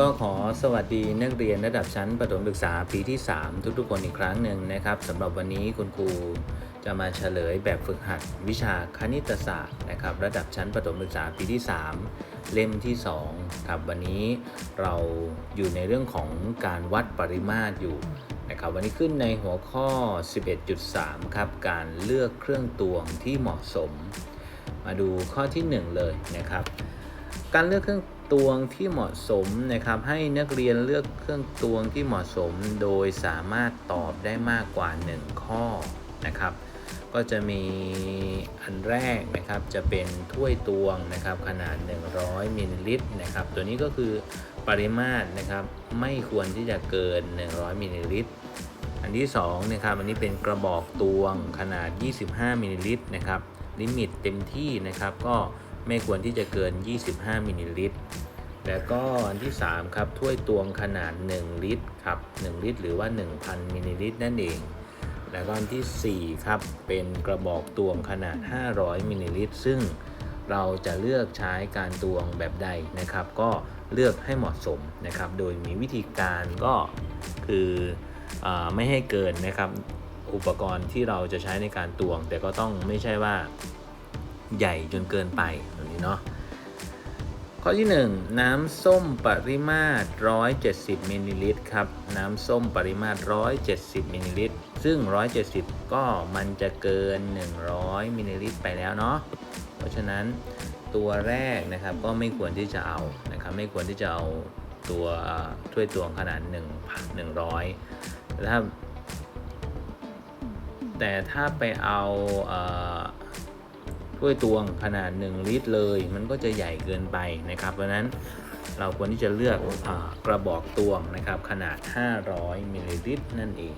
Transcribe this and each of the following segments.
ก็ขอสวัสดีนักเรียนระดับชั้นประถมศึกษาปีที่ 3 ทุกๆ คนอีกครั้งหนึ่งนะครับสำหรับวันนี้คุณครูจะมาเฉลยแบบฝึกหัดวิชาคณิตศาสตร์นะครับระดับชั้นประถมศึกษาปีที่ 3 เล่มที่2ครับวันนี้เราอยู่ในเรื่องของการวัดปริมาตรอยู่นะครับวันนี้ขึ้นในหัวข้อ 11.3 ครับการเลือกเครื่องตวงที่เหมาะสม มาดูข้อที่ 1 เลยนะครับ การเลือกเครื่อง ตวงที่เหมาะสมนะครับ ให้นักเรียนเลือกเครื่องตวงที่เหมาะสม โดยสามารถตอบได้มากกว่า 1 ข้อนะครับ ก็จะมีอันแรกนะครับจะเป็นถ้วยตวงนะครับ ขนาด 100มิลลิลิตรนะครับ ตัวนี้ก็คือปริมาตรนะครับไม่ควรที่จะเกิน 100มิลลิลิตรอันที่2นะครับอันนี้เป็นกระบอกตวงขนาด 25มิลลิลิตรนะครับลิมิตเต็มที่นะครับก็ ไม่ควรที่จะเกิน 25 มิลลิลิตร แล้วก็อันที่ 3 ครับ ถ้วยตวงขนาด 1 ลิตรครับ 1 ลิตร หรือว่า 1,000 มิลลิลิตรนั่นเอง แล้วก็อันที่ 4 ครับ เป็นกระบอกตวงขนาด 500 มิลลิลิตร ซึ่งเราจะเลือกใช้การตวงแบบใดนะครับ ก็เลือกให้เหมาะสมนะครับ โดยมีวิธีการก็คืออไม่ให้เกินนะครับ อุปกรณ์ที่เราจะใช้ในการตวง แต่ก็ต้องไม่ใช่ว่า ใหญ่จนเกินไปแบบนี้เนาะข้อที่ 1 น้ำส้มปริมาตร 170มิลลิลิตรครับ น้ำส้มปริมาตร 170มิลลิลิตร ซึ่ง 170 ก็มันจะเกิน 100มิลลิลิตรไปแล้วเนาะ เพราะฉะนั้นตัวแรกนะครับก็ไม่ควรที่จะเอานะครับไม่ควรที่จะเอาตัวถ้วยตวงขนาด1 100แต่ถ้าแต่ถ้าไปเอา ถ้วยตวงขนาด 1 ลิตรเลย มันก็จะใหญ่เกินไปนะครับ เพราะนั้นเราควรที่จะเลือกอกระบอกตวงนะครับ ขนาด 500มิลลิลิตรนั่นเอง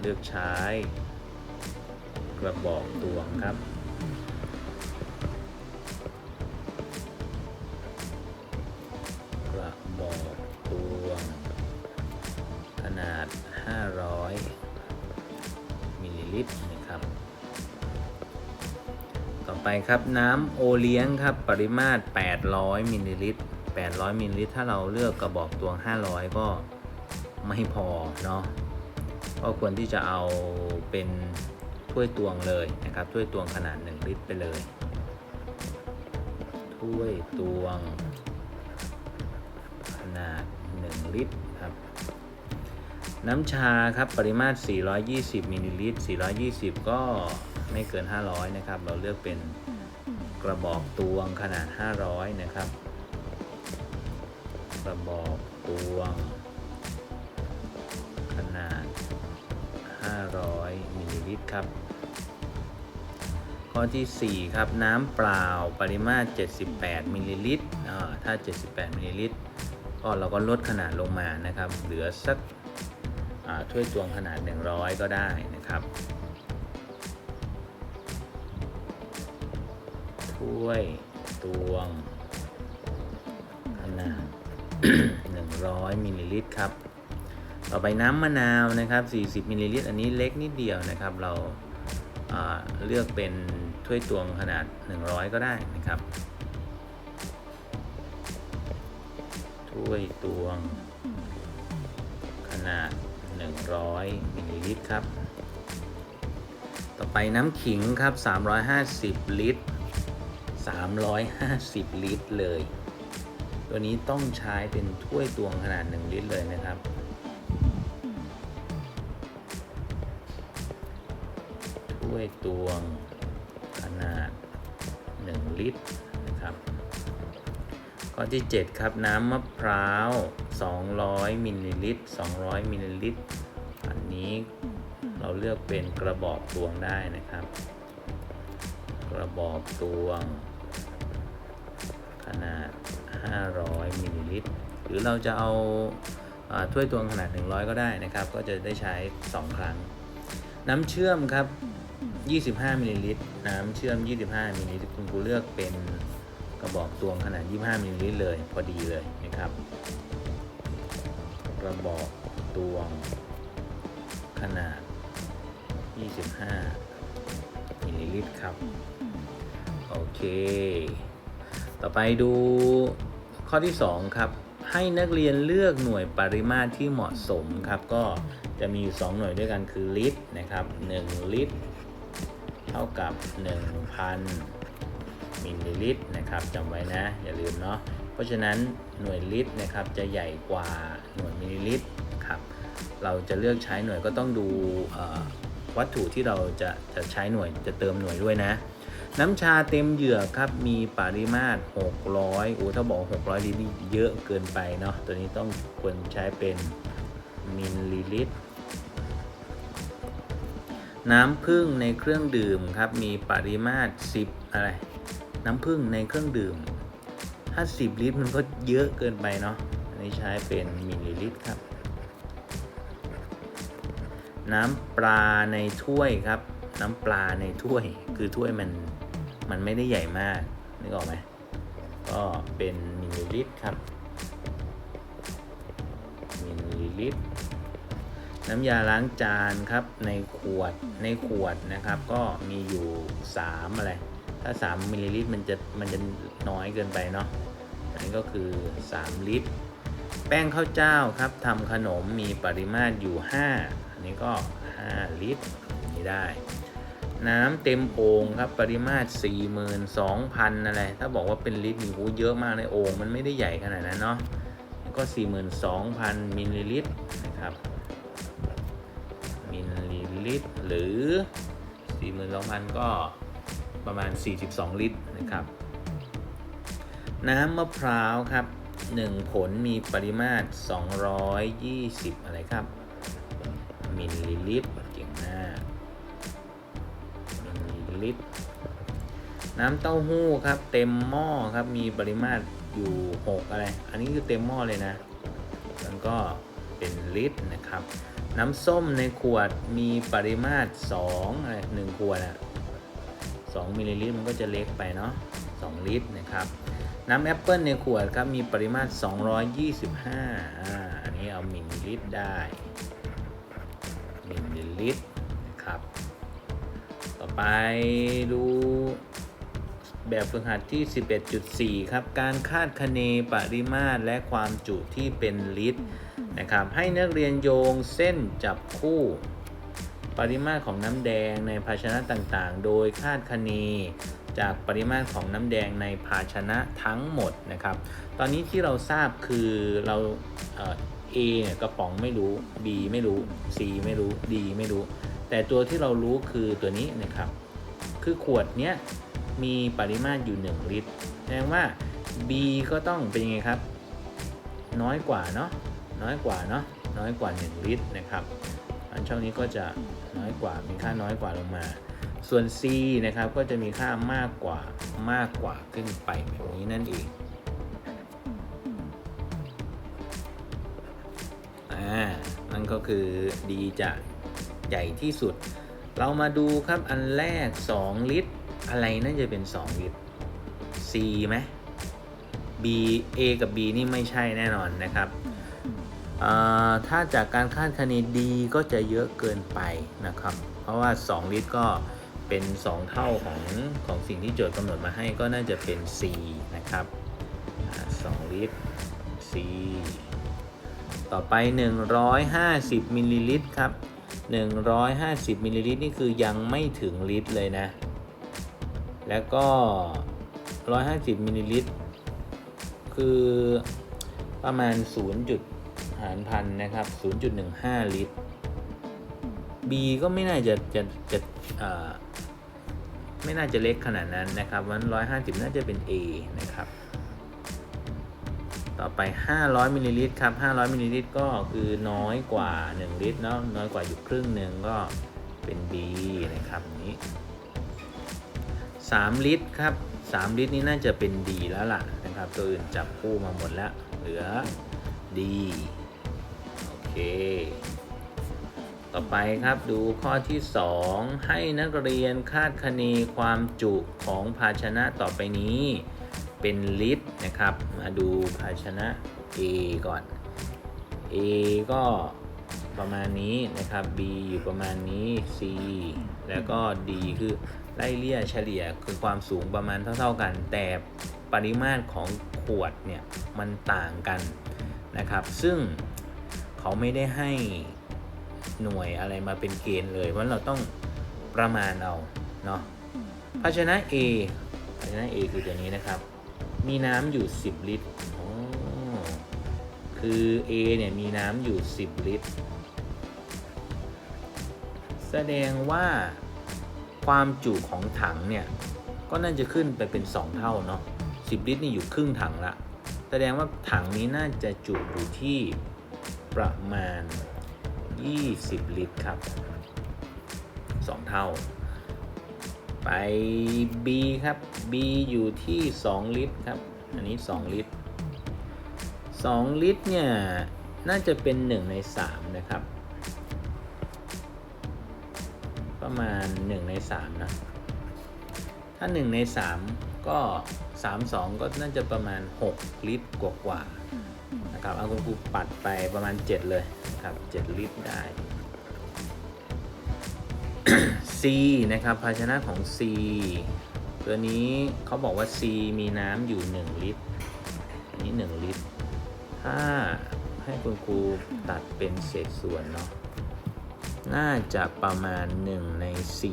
เลือกใช้ กระบอกตวงครับ ไปครับน้ำโอเลี้ยงครับปริมาตร 800มิลลิลิตร800มิลลิลิตรถ้าเราเลือกกระบอกตวง 500 ก็ไม่พอเนาะก็ควรที่จะเอาเป็นถ้วยตวงเลยนะครับถ้วยตวงขนาด 1 ลิตรไปเลย ถ้วยตวง ขนาด 1 ลิตรครับน้ำชาครับปริมาตร 420มิลลิลิตร420 ก็ ไม่เกิน 500 นะครับ เราเลือกเป็นกระบอกตวงขนาด 500 นะครับ กระบอกตวง ขนาด 500มิลลิลิตรครับ ข้อที่ 4 ครับน้ำเปล่าปริมาตร 78มิลลิลิตรถ้า 78มิลลิลิตรก็เราก็ลดขนาดลงมานะครับ เหลือสักถ้วยตวงขนาด 100 ก็ได้นะครับ ถ้วยตวง ขนาด 100มิลลิลิตรครับ ต่อไปน้ำมะนาวนะครับ 40มิลลิลิตรอันนี้เล็กนิดเดียวนะครับ เราเลือกเป็นถ้วยตวงขนาด 100 ก็ได้นะครับ ถ้วยตวง ขนาด 100มิลลิลิตรครับ ต่อไปน้ำขิงครับ 350 ลิตร 350 ลิตรเลย ตัวนี้ต้องใช้เป็นถ้วยตวงขนาด 1 ลิตรเลยนะครับ ถ้วยตวงขนาด 1 ลิตรนะครับ ข้อที่ 7 ครับน้ำมะพร้าว 200 มิลลิลิตร 200 มิลลิลิตร อันนี้เราเลือกเป็นกระบอกตวงได้นะครับ กระบอกตวง นาด 500มิลลิลิตรหรือเราจะเอาอ่าถ้วยตวงขนาด 100 ก็ได้นะครับ ก็จะได้ใช้ 2 ครั้ง น้ำเชื่อมครับ 25มิลลิลิตรน้ำเชื่อม 25มิลลิลิตรคุณครูเลือกเป็นกระบอกตวงขนาด 25มิลลิลิตรเลย พอดีเลยนะครับ กระบอกตวงขนาด 25มิลลิลิตรครับ โอเค ต่อไปดูข้อที่ 2 ครับ ให้นักเรียนเลือกหน่วยปริมาตรที่เหมาะสมครับ ก็จะมีอยู่2หน่วยด้วยกันคือลิตรนะครับ 1 ลิตร เท่ากับ 1,000 มิลลิลิตรนะครับจำไว้นะ อย่าลืมเนาะเพราะฉะนั้นหน่วยลิตรนะครับจะใหญ่กว่าหน่วยมิลลิลิตรครับเราจะเลือกใช้หน่วยก็ต้องดูวัตถุที่เราจะจะใช้หน่วยจะเติมหน่วยด้วยนะ น้ำชาเต็มเหยือกครับ มีปริมาตร 600โอ้ถ้าบอก 600ลิตรนี่เยอะเกินไปเนาะ ตัวนี้ต้องควรใช้เป็นมิลลิลิตร น้ำผึ้งในเครื่องดื่มครับ มีปริมาตร 10 อะไร น้ำผึ้งในเครื่องดื่มถ้า10ลิตรมันก็เยอะเกินไปเนาะ อันนี้ใช้เป็นมิลลิลิตรครับ น้ำปลาในถ้วยครับ น้ำปลาในถ้วย คือถ้วยมัน มันไม่ได้ใหญ่มากนึกออกไหมก็เป็นมิลลิลิตรครับมิลลิลิตรน้ำยาล้างจานครับในขวดในขวดนะครับ ก็มีอยู่3อะไรถ้า 3มิลลิลิตรมันจะมันจะน้อยเกินไปเนาะอันนี้ก็คือ 3 ลิตร แป้งข้าวเจ้าครับทำขนมมีปริมาตรอยู่ 5 อันนี้ก็ 5 ลิตรนี่ได้ น้ำเต็มโอ่งครับ ปริมาตร42,000อะไรถ้าบอกว่าเป็นลิตรนี่โหเยอะมากในโอ่งมันไม่ได้ใหญ่ขนาดนั้นเนาะก็ 42,000มิลลิลิตรนะครับมิลลิลิตรหรือ 42,000 ก็ประมาณ 42 ลิตรนะครับ น้ำมะพร้าวครับ 1 ผลมีปริมาตร 220 อะไรครับ มิลลิลิตรเก่งมาก ลิตร น้ำเต้าหู้ครับ เต็มหม้อครับ มีปริมาตรอยู่ 6 อะไร อันนี้คือเต็มหม้อเลยนะ แล้วก็เป็นลิตรนะครับ น้ำส้มในขวดมีปริมาตร2อะไรหนึ่งขวดอะ2มิลลิลิตรมันก็จะเล็กไปเนาะ2ลิตรนะครับน้ำแอปเปิลในขวดครับมีปริมาตร 225อ่าอันนี้เอามิลลิลิตรได้มิลลิลิตรนะครับ ต่อไปดูแบบฝึกหัดที่ 11.4 ครับ การคาดคะเนปริมาตรและความจุที่เป็นลิตรนะครับ ให้นักเรียนโยงเส้นจับคู่ ปริมาตรของน้ำแดงในภาชนะต่างๆ โดยคาดคะเนจากปริมาตรของน้ำแดงในภาชนะทั้งหมดนะครับ ตอนนี้ที่เราทราบคือเราเอ A เนี่ยกระป๋องไม่รู้ B ไม่รู้ C ไม่รู้ D ไม่รู้ แต่ตัวที่เรารู้คือตัวนี้นะครับ คือขวดเนี้ยมีปริมาตรอยู่ 1 ลิตร แสดงว่า B ก็ต้องเป็นยังไงครับ น้อยกว่าเนาะ น้อยกว่าเนาะ น้อยกว่า 1 ลิตรนะครับ อันช่องนี้ก็จะน้อยกว่า มีค่าน้อยกว่าลงมา ส่วน C นะครับก็จะมีค่ามากกว่ามากกว่าขึ้นไปแบบนี้นั่นเองอ่า นั่นก็คือ D จะ ใหญ่ที่สุด เรามาดูครับอันแรก 2 ลิตร อะไรน่าจะเป็น 2 ลิตร C ไหม B A กับ B นี่ไม่ใช่แน่นอนนะครับถ้าจากการคาดคะเนดีก็จะเยอะเกินไปนะครับ เพราะว่า 2 ลิตรก็เป็น 2 เท่าของของสิ่งที่โจทย์กำหนดมาให้ก็น่าจะเป็น C นะครับอ่า2ลิตร C ต่อไป 150มิลลิลิตรครับ 150มิลลิลิตรนี่คือยังไม่ถึงลิตรเลยนะ แล้วก็ 150มิลลิลิตรคือประมาณ 0. จุดหารพันนะครับ 0.15 ลิตร B ก็ไม่น่าจะจะจะเอ่อไม่น่าจะเล็กขนาดนั้นนะครับวัน150 น่าจะเป็น A นะครับ ต่อไป 500มิลลิลิตรครับ 500มิลลิลิตรก็คือน้อยกว่า 1 ลิตรเนาะน้อยกว่าอยู่ครึ่งหนึ่งก็เป็น B นะครับนี้ 3 ลิตรครับ 3 ลิตรนี่น่าจะเป็น D แล้วล่ะนะครับ ตัวอื่นจับคู่มาหมดแล้ว เหลือ D โอเค ต่อไปครับดูข้อที่ 2 ให้นักเรียนคาดคะเนความจุของภาชนะต่อไปนี้ เป็นลิตรนะครับ มาดูภาชนะ A ก่อน A ก็ประมาณนี้นะครับ B อยู่ประมาณนี้ C แล้วก็ D คือไล่เลี่ยเฉลี่ยคือความสูงประมาณเท่า ๆกัน แต่ปริมาตรของขวดเนี่ยมันต่างกันนะครับ ซึ่งเขาไม่ได้ให้หน่วยอะไรมาเป็นเกณฑ์เลยเพราะเราต้องประมาณเอาเนาะภาชนะ A ภาชนะ A คือตัวนี้นะครับ มีน้ำอยู่ 10 ลิตรอ๋อคือ A เนี่ยมีน้ำอยู่ 10 ลิตร แสดงว่าความจุของถังเนี่ย ก็น่าจะขึ้นไปเป็น 2 เท่าเนาะ10 ลิตรนี่อยู่ครึ่งถังละ แสดงว่าถังนี้น่าจะจุอยู่ที่ประมาณ 20 ลิตรครับ 2 เท่า ไป B ครับ B อยู่ที่ 2 ลิตรครับ อันนี้ 2 ลิตร 2 ลิตรเนี่ย น่าจะเป็น 1 ใน 3 นะครับ ประมาณ 1 ใน 3 นะ ถ้า 1 ใน 3 ก็ 3 2 ก็น่าจะประมาณ 6 ลิตรกว่าๆนะครับ เอาคุณครูปัดไปประมาณ 7 เลยครับ 7 ลิตรได้ C นะครับ ภาชนะของ C ตัวนี้เขาบอกว่า C มีน้ำอยู่ 1 ลิตร อันนี้ 1 ลิตร ถ้าให้คุณครูตัดเป็นเศษส่วนเนาะ น่าจะประมาณ 1 ใน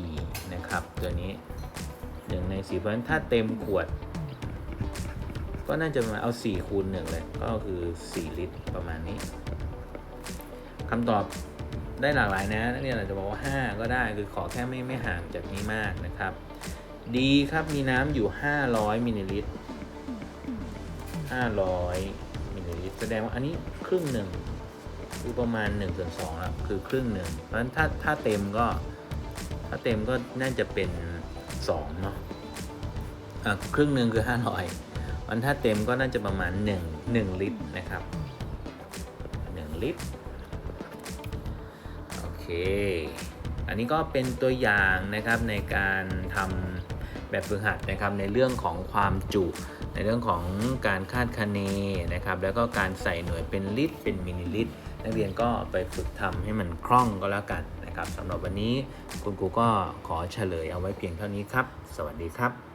4 นะครับ ตัวนี้ 1 ใน 4 เพราะฉะนั้นถ้าเต็มขวด ก็น่าจะมาเอา 4 คูณ 1 เลย ก็คือ 4 ลิตรประมาณนี้คำตอบ ได้หลากหลายนะนักเรียนอาจจะบอกว่า 5 ก็ได้คือขอแค่ไม่ไม่ห่างจากนี้มากนะครับ ดีครับมีน้ำอยู่ 500มิลลิลิตร500มิลลิลิตรแสดงว่าอันนี้ครึ่งหนึ่งคือประมาณ1ส่วน2แล้วคือครึ่งหนึ่งเพราะฉะนั้นถ้าถ้าเต็มก็ถ้าเต็มก็น่าจะเป็น2เนาะอะครึ่งหนึ่งคือ 500มันถ้าเต็มก็น่าจะประมาณ 1 1 ลิตรนะครับ 1 ลิตร เค อันนี้ก็เป็นตัวอย่างนะครับในการทำแบบฝึกหัดนะครับในเรื่องของความจุในเรื่องของการคาดคะเนนะครับ แล้วก็การใส่หน่วยเป็นลิตร เป็นมิลลิลิตร นักเรียนก็ไปฝึกทำให้มันคล่องก็แล้วกันนะครับสำหรับวันนี้คุณครูก็ขอเฉลยเอาไว้เพียงเท่านี้ครับ สวัสดีครับ